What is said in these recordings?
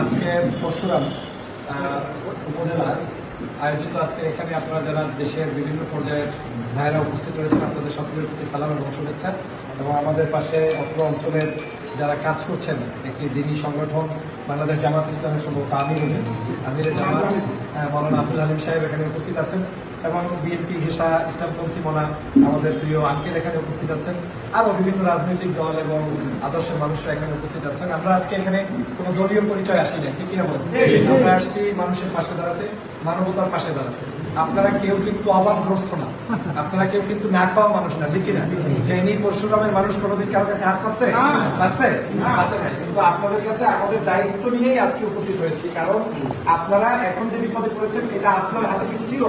আজকে পরশুরাম আহ, উপজেলা আয়োজিত আজকে এখানে আপনারা যারা দেশের বিভিন্ন পর্যায়ের ভাইয়েরা উপস্থিত রয়েছেন আপনাদের সকলের প্রতি সালাম এবং শুভেচ্ছা। এবং আমাদের পাশে অত্র অঞ্চলের যারা কাজ করছেন একটি দিনী সংগঠন বাংলাদেশ জামাত ইসলামের সম্ভবত আমির উনি আমিরের জামাত আহ, মৌলানা আব্দুল হালিম সাহেব এখানে উপস্থিত আছেন এবং বিএনপি ঘেষা ইসলামপন্থী মনা আমাদের প্রিয় আঙ্কেল এখানে উপস্থিত আছেন। আরও বিভিন্ন রাজনৈতিক দল এবং আদর্শের মানুষরা এখানে উপস্থিত আছেন। আমরা আজকে এখানে কোনো দলীয় পরিচয় আসি না ঠিক কিনা আমরা আসছি মানুষের পাশে দাঁড়াতে মানবতার পাশে দাঁড়াতে। আপনারা কেউ কিন্তু অভাবগ্রস্ত না। আপনারা কেউ কিন্তু না খাওয়া মানুষ না ঠিক কিনা? ফেনী পরশুরামের মানুষ কোনোদিন কারোর কাছে হাত পাচ্ছে? পাচ্ছে? পাচ্ছে না। কিন্তু আপনাদের কাছে আমাদের দায়িত্ব নিয়েই আজকে উপস্থিত হয়েছি, কারণ আপনারা এখন যে বিপদে পড়েছেন, এটা আপনার হাতে কিছু ছিল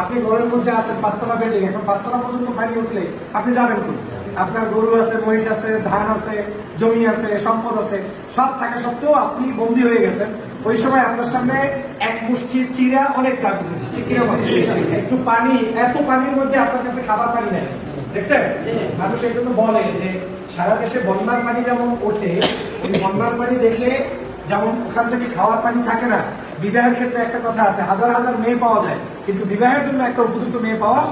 আপনি ঘরের মধ্যে আছেন, পাঁচতলা বিল্ডিং এখন পাঁচতলা পর্যন্ত পানি উঠলে আপনি যাবেন কোন আপনার গরু আছে, মহিষ আছে, ধান আছে, জমি আছে, সম্পদ আছে, সব থাকা সত্ত্বেও আপনি বন্দী হয়ে গেছেন। ওই সময় আপনার সামনে এক মুষ্টি চিরা অনেক দামি? একটু পানি, এত পানির মধ্যে আপনার কাছে খাবার পানি নেই। দেখছেন? মানুষ এই জন্য বলে যে, সারা দেশে বন্যার পানি যেমন ওঠে ওই বন্যার পানি দেখে যেমন ওখান থেকে খাওয়ার পানি থাকে না, বিবাহের ক্ষেত্রে একটা কথা আছে, হাজার হাজার মেয়ে পাওয়া যায়, কিন্তু বিবাহের জন্য একটা উপযুক্ত মেয়ে পাওয়া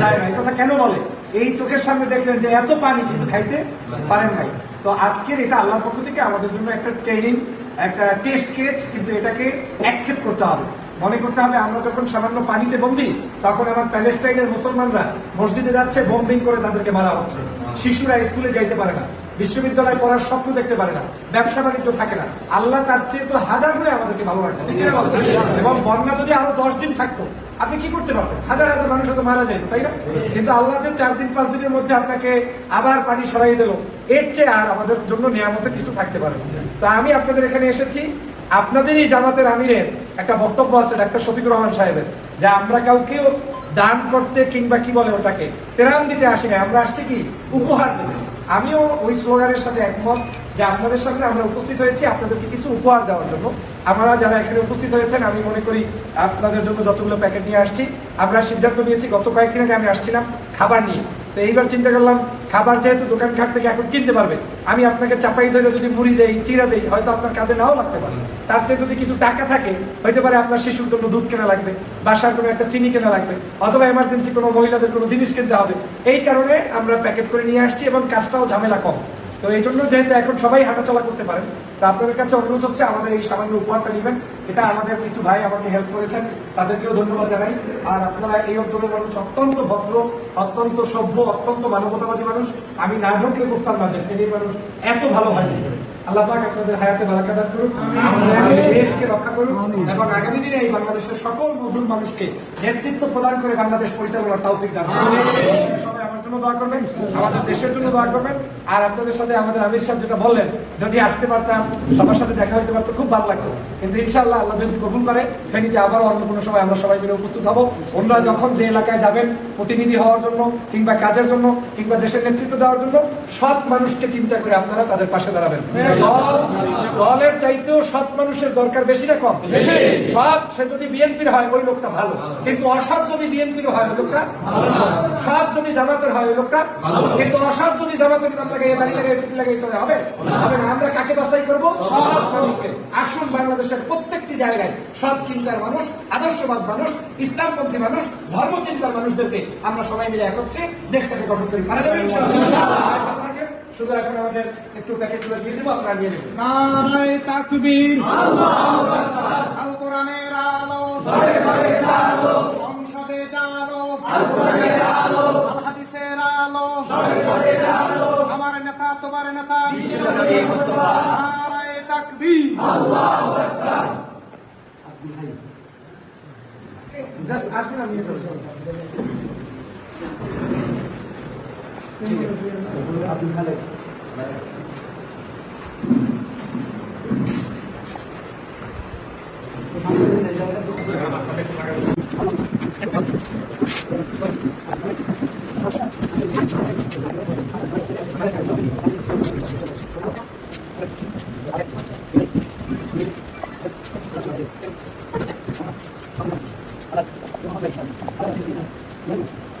যায় না। এই কথা কেন বলে? এই চোখের সামনে দেখলেন যে এত পানি কিন্তু খাইতে পারেন নাই। তো আজকের এটা আল্লাহর পক্ষ থেকে আমাদের জন্য একটা ট্রেনিং একটা টেস্ট কেস কিন্তু এটাকে অ্যাকসেপ্ট করতে হবে। মনে করতে হবে আমরা যখন সামান্য পানিতে বন্দি, তখন আমার প্যালেস্টাইনের মুসলমানরা মসজিদে যাচ্ছে বোম্বিং করে তাদেরকে মারা হচ্ছে। শিশুরা স্কুলে যাইতে পারে না। বিশ্ববিদ্যালয়ে পড়ার স্বপ্ন দেখতে পারে না, ব্যবসা বাণিজ্য থাকে না আল্লাহ তার চেয়ে তো হাজার গুণে আমাদেরকে ভালো রাখছে? এবং বন্যা যদি আরও দশ দিন থাকতো, আপনি কি করতে পারতেন হাজার হাজার মানুষ হয়তো মারা যায়, তাই না কিন্তু আল্লাহ যে চার দিন, পাঁচ দিনের মধ্যে আপনাকে আবার পানি সরাই দিল, এর চেয়ে আর আমাদের জন্য নিয়ামতে কিছু থাকতে পারে। তা আমি আপনাদের এখানে এসেছি আপনাদেরই জামাতের আমিরের একটা বক্তব্য আছে, ডাক্তার শফিকুর রহমান সাহেবের, যে আমরা কাউকেও দান করতে কিংবা কি বলে ওটাকে? তেরান দিতে আসি না আমরা আসছি কি? উপহার দিতে। আমিও ওই স্লোগানের সাথে একমত যে আপনাদের সামনে আমরা উপস্থিত হয়েছি। আপনাদেরকে কিছু উপহার দেওয়ার জন্য। আমরা যারা এখানে উপস্থিত হয়েছেন, আমি মনে করি আপনাদের জন্য যতগুলো প্যাকেট নিয়ে আসছি। আমরা সিদ্ধান্ত নিয়েছি, গত কয়েকদিন আগে আমি আসছিলাম খাবার নিয়ে। তো এইবার চিন্তা করলাম, খাবার যেহেতু দোকান ঘাট থেকে এখন চিনতে পারবে, আমি আপনাকে চাপাই ধরে যদি মুড়ি দেই, চিরা দেই, হয়তো আপনার কাজে নাও লাগতে পারে। তার চেয়ে যদি কিছু টাকা থাকে, হইতে পারে আপনার শিশুর জন্য দুধ কেনা লাগবে, বাসার কোনো একটা চিনি কেনা লাগবে, অথবা এমার্জেন্সি কোনো মহিলাদের কোনো জিনিস কিনতে হবে। এই কারণে আমরা প্যাকেট করে নিয়ে আসছি এবং কাজটাও ঝামেলা কম। তো এই জন্য যেহেতু এখন সবাই হাঁটাচলা করতে পারেন তা আপনাদের কাছে অনুরোধ হচ্ছে আমাদের এই সামান্য উপহারটা নেবেন। এটা আমাদের কিছু ভাই আমাকে হেল্প করেছেন তাদেরকেও ধন্যবাদ জানাই। আর আপনারা এই অঞ্চলের মানুষ অত্যন্ত ভদ্র অত্যন্ত সভ্য অত্যন্ত মানবতাবাদী মানুষ। আমি না ঢুকলে বুঝতাম না যে ফেনীর মানুষ এত ভালো হয় আল্লাহ পাক আপনাদের হায়াতে বারাকাত করুন আমাদের দেশকে রক্ষা করুন এবং আগামী দিনে এই বাংলাদেশের সকল মুসলিম মানুষকে নেতৃত্ব প্রদান করে বাংলাদেশ পরিচালনার তৌফিক দান করুন। সবাই জন্য দোয়া করবেন আমাদের দেশের জন্য দোয়া করবেন। আর আপনাদের সাথে আমাদের আমির সাহেব যেটা বললেন যদি আসতে পারতাম সবার সাথে দেখা হইতে পারতো খুব ভালো লাগতো। কিন্তু ইনশাআল্লাহ আল্লাহ যদি কবুল করে ফেনীতে আবার অন্য কোনো সময় আমরা সবাই মিলে উপস্থিত হব। অন্যরা যখন যে এলাকায় যাবেন প্রতিনিধি হওয়ার জন্য কিংবা কাজের জন্য কিংবা দেশের নেতৃত্ব দেওয়ার জন্য সৎ মানুষকে চিন্তা করে আপনারা তাদের পাশে দাঁড়াবেন। দল দলের চাইতেও সৎ মানুষের দরকার বেশি না কম। সৎ সে যদি বিএনপির হয় ওই লোকটা ভালো। কিন্তু অসৎ যদি বিএনপির হয় ওই লোকটা সৎ যদি জামাতের হয় ওই লোকটা। কিন্তু অসৎ যদি জামাতের নাম লাগাই দাঁড়িয়ে লাগাই টুপি লাগাই চলে হবে? হবে না আমরা কাকে বাছাই করব? সৎ মানুষকে। আসুন বাংলাদেশের প্রত্যেকটি জায়গায় সৎ চিন্তার মানুষ আদর্শবাদ মানুষ ইসলামপন্থী মানুষ ধর্মচিন্তার মানুষদেরকে আমরা সবাই মিলে একত্রে দেশটাকে গঠন করি। পারা যাবে শুধু এখন আমাদের একটু প্যাকেটগুলো দিয়ে দেবো আপনারা নিয়ে নেবেন। নারায় তাকবীর। আল কোরআনের আলো। সংসদে আল হাদিসের আলো আমার নেতা তোমার নেতা। জাস্ট আসবেন যাব। Abdul Thank you.